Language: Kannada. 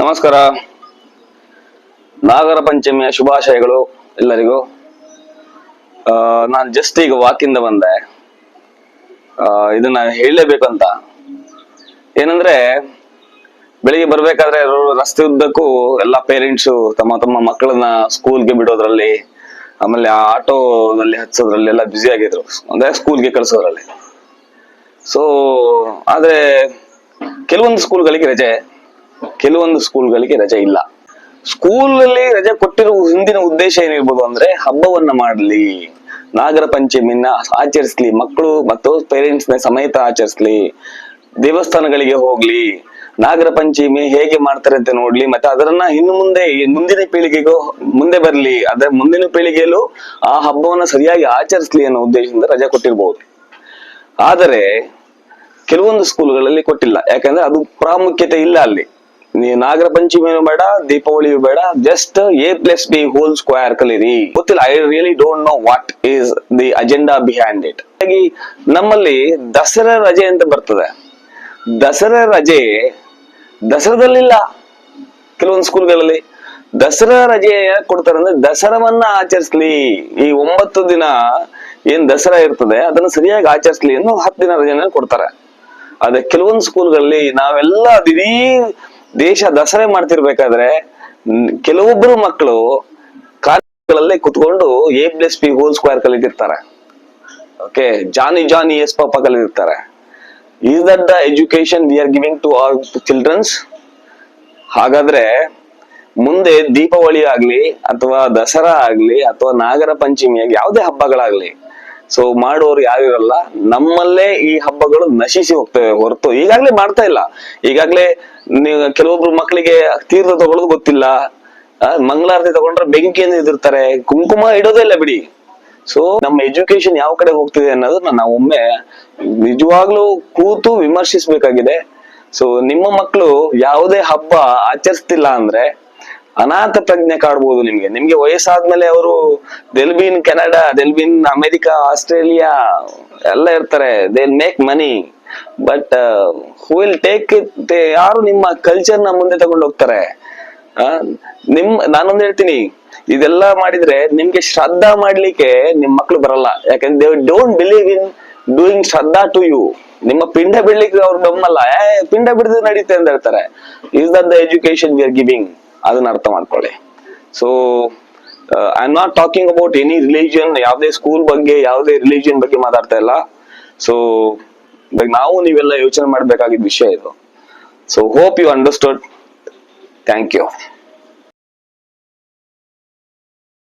ನಮಸ್ಕಾರ. ನಾಗರ ಪಂಚಮಿಯ ಶುಭಾಶಯಗಳು ಎಲ್ಲರಿಗೂ. ನಾನು ಜಸ್ಟ್ ಈಗ ವಾಕಿಂದ ಬಂದೆ. ಇದನ್ನ ಹೇಳಲೇಬೇಕಂತ. ಏನಂದ್ರೆ, ಬೆಳಿಗ್ಗೆ ಬರ್ಬೇಕಾದ್ರೆ ರಸ್ತೆ ಉದ್ದಕ್ಕೂ ಎಲ್ಲ ಪೇರೆಂಟ್ಸು ತಮ್ಮ ತಮ್ಮ ಮಕ್ಕಳನ್ನ ಸ್ಕೂಲ್ಗೆ ಬಿಡೋದ್ರಲ್ಲಿ, ಆಮೇಲೆ ಆ ಆಟೋದಲ್ಲಿ ಹಚ್ಚೋದ್ರಲ್ಲಿ ಎಲ್ಲ ಬ್ಯುಸಿ ಆಗಿದ್ರು. ಅಂದ್ರೆ ಸ್ಕೂಲ್ಗೆ ಕಳಿಸೋದ್ರಲ್ಲಿ. ಸೊ ಆದ್ರೆ, ಕೆಲವೊಂದು ಸ್ಕೂಲ್ಗಳಿಗೆ ರಜೆ ಕೆಲವೊಂದು ಸ್ಕೂಲ್ಗಳಿಗೆ ರಜೆ ಇಲ್ಲ. ಸ್ಕೂಲಲ್ಲಿ ರಜೆ ಕೊಟ್ಟಿರುವ ಹಿಂದಿನ ಉದ್ದೇಶ ಏನಿರ್ಬೋದು ಅಂದ್ರೆ ಹಬ್ಬವನ್ನ ಮಾಡಲಿ. ನಾಗರ ಪಂಚಮಿನ ಆಚರಿಸ್ಲಿ, ಮಕ್ಕಳು ಮತ್ತು ಪೇರೆಂಟ್ಸ್ನ ಸಮೇತ ಆಚರಿಸ್ಲಿ. ದೇವಸ್ಥಾನಗಳಿಗೆ ಹೋಗ್ಲಿ. ನಾಗರ ಪಂಚಮಿ ಹೇಗೆ ಮಾಡ್ತಾರೆ ಅಂತ ನೋಡ್ಲಿ. ಮತ್ತೆ ಅದರನ್ನ ಇನ್ನು ಮುಂದೆ, ಮುಂದಿನ ಪೀಳಿಗೆಗೂ, ಮುಂದೆ ಬರ್ಲಿ. ಅದ್ರ ಮುಂದಿನ ಪೀಳಿಗೆಯಲ್ಲೂ ಆ ಹಬ್ಬವನ್ನ ಸರಿಯಾಗಿ ಆಚರಿಸ್ಲಿ ಅನ್ನೋ ಉದ್ದೇಶದಿಂದ ರಜೆ ಕೊಟ್ಟಿರ್ಬೋದು. ಆದರೆ, ಕೆಲವೊಂದು ಸ್ಕೂಲ್ಗಳಲ್ಲಿ ಕೊಟ್ಟಿಲ್ಲ. ಯಾಕಂದ್ರೆ ಅದು ಪ್ರಾಮುಖ್ಯತೆ ಇಲ್ಲ ಅಲ್ಲಿ. ನೀ ನಾಗರ ಪಂಚಮಿಯೂ ಬೇಡ ದೀಪಾವಳಿ ಬೇಡ just a plus b whole square ಕಲೀರಿ. ಗೊತ್ತಿಲ್ಲ I really don't know what is the agenda behind it ಹಾಗಾಗಿ ನಮ್ಮಲ್ಲಿ ದಸರಾ ರಜೆ ಅಂತ ಬರ್ತದೆ. ದಸರಾ ರಜೆ ದಸರಾದಲ್ಲಿಲ್ಲ ಕೆಲವೊಂದು ಸ್ಕೂಲ್ಗಳಲ್ಲಿ. ದಸರಾ ರಜೆ ಕೊಡ್ತಾರೆ ಅಂದ್ರೆ ದಸರಾವನ್ನ ಆಚರಿಸ್ಲಿ. ಈ ಒಂಬತ್ತು ದಿನ ಏನ್ ದಸರಾ ಇರ್ತದೆ, ಅದನ್ನ ಸರಿಯಾಗಿ ಆಚರಿಸ್ಲಿ ಅನ್ನೋ ಹತ್ತು ದಿನ ರಜೆನ ಕೊಡ್ತಾರೆ. ಅದೇ ಕೆಲವೊಂದು ಸ್ಕೂಲ್ಗಳಲ್ಲಿ ನಾವೆಲ್ಲ ಇಡೀ ದೇಶ ದಸರೆ ಮಾಡ್ತಿರ್ಬೇಕಾದ್ರೆ ಕೆಲವೊಬ್ರು ಮಕ್ಕಳು ಕಾಲೇಜುಗಳಲ್ಲಿ ಕುತ್ಕೊಂಡು a plus p whole square ಕಲಿತಿರ್ತಾರೆ. Okay Johny Johny yes papa ಕಲಿತಿರ್ತಾರೆ. Is that the education we are giving to our childrens ಹಾಗಾದ್ರೆ, ಮುಂದೆ ದೀಪಾವಳಿ ಆಗ್ಲಿ, ಅಥವಾ ದಸರಾ ಆಗ್ಲಿ, ಅಥವಾ ನಾಗರ ಪಂಚಮಿ ಆಗ್ಲಿ ಯಾವುದೇ ಹಬ್ಬಗಳಾಗ್ಲಿ ಸೊ ಮಾಡೋರು ಯಾರಿರಲ್ಲ, ನಮ್ಮಲ್ಲೇ ಈ ಹಬ್ಬಗಳು ನಶಿಸಿ ಹೋಗ್ತವೆ ಹೊರತು ಈಗಾಗ್ಲೇ ಮಾಡ್ತಾ ಇಲ್ಲ. ಈಗಾಗ್ಲೇ ಕೆಲವೊಬ್ರು ಮಕ್ಕಳಿಗೆ ತೀರ್ಥ ತಗೊಳ್ಳೋದು ಗೊತ್ತಿಲ್ಲ. ಮಂಗಳಾರತಿ ತಗೊಂಡ್ರೆ ಬೆಂಕಿಯನ್ನು ಇದಿರ್ತಾರೆ ಕುಂಕುಮ ಇಡೋದೇ ಇಲ್ಲ ಬಿಡಿ. ಸೊ ನಮ್ಮ ಎಜುಕೇಶನ್ ಯಾವ ಕಡೆ ಹೋಗ್ತಿದೆ ಅನ್ನೋದನ್ನ ನಾವು ಒಮ್ಮೆ ನಿಜವಾಗ್ಲೂ ಕೂತು ವಿಮರ್ಶಿಸ್ಬೇಕಾಗಿದೆ. ಸೊ ನಿಮ್ಮ ಮಕ್ಕಳು ಯಾವುದೇ ಹಬ್ಬ ಆಚರಿಸ್ತಿಲ್ಲ ಅಂದ್ರೆ ಅನಾಥ ಪ್ರಜ್ಞೆ ಕಾಡ್ಬೋದು ನಿಮ್ಗೆ. ನಿಮ್ಗೆ ವಯಸ್ಸಾದ್ಮೇಲೆ ಅವರು ದೆಲ್ಬಿನ್ ಕೆನಡಾ ದೆಲ್ಬಿನ್ ಅಮೆರಿಕಾ ಆಸ್ಟ್ರೇಲಿಯಾ ಎಲ್ಲ ಇರ್ತಾರೆ. They make money but who will take it ಯಾರು ನಿಮ್ಮ ಕಲ್ಚರ್ನ ಮುಂದೆ ತಗೊಂಡು ಹೋಗ್ತಾರೆ? ನಿಮ್, ನಾನೊಂದು ಹೇಳ್ತೀನಿ. ಇದೆಲ್ಲ ಮಾಡಿದ್ರೆ ನಿಮ್ಗೆ ಶ್ರದ್ಧಾ ಮಾಡ್ಲಿಕ್ಕೆ ನಿಮ್ ಮಕ್ಳು ಬರಲ್ಲ. ಯಾಕಂದ್ರೆ they don't believe in doing shraddha to you ನಿಮ್ಮ ಪಿಂಡ ಬಿಡ್ಲಿಕ್ಕೆ ಅವ್ರು ನಮ್ಮಲ್ಲ ಪಿಂಡ ಬಿಡದೆ ನಡೀತೆ ಅಂತ ಹೇಳ್ತಾರೆ. Is that the education we are giving ಅದನ್ನ ಅರ್ಥ ಮಾಡ್ಕೊಳ್ಳಿ. So I am not talking about any religion ಯಾವುದೇ ಸ್ಕೂಲ್ ಬಗ್ಗೆ, ಯಾವುದೇ ರಿಲಿಜನ್ ಬಗ್ಗೆ ಮಾತಾಡ್ತಾ ಇಲ್ಲ. ಸೊ ನಾವು ನೀವೆಲ್ಲ ಯೋಚನೆ ಮಾಡ್ಬೇಕಾಗಿದ್ದ ವಿಷಯ ಇದು. So hope you understood thank you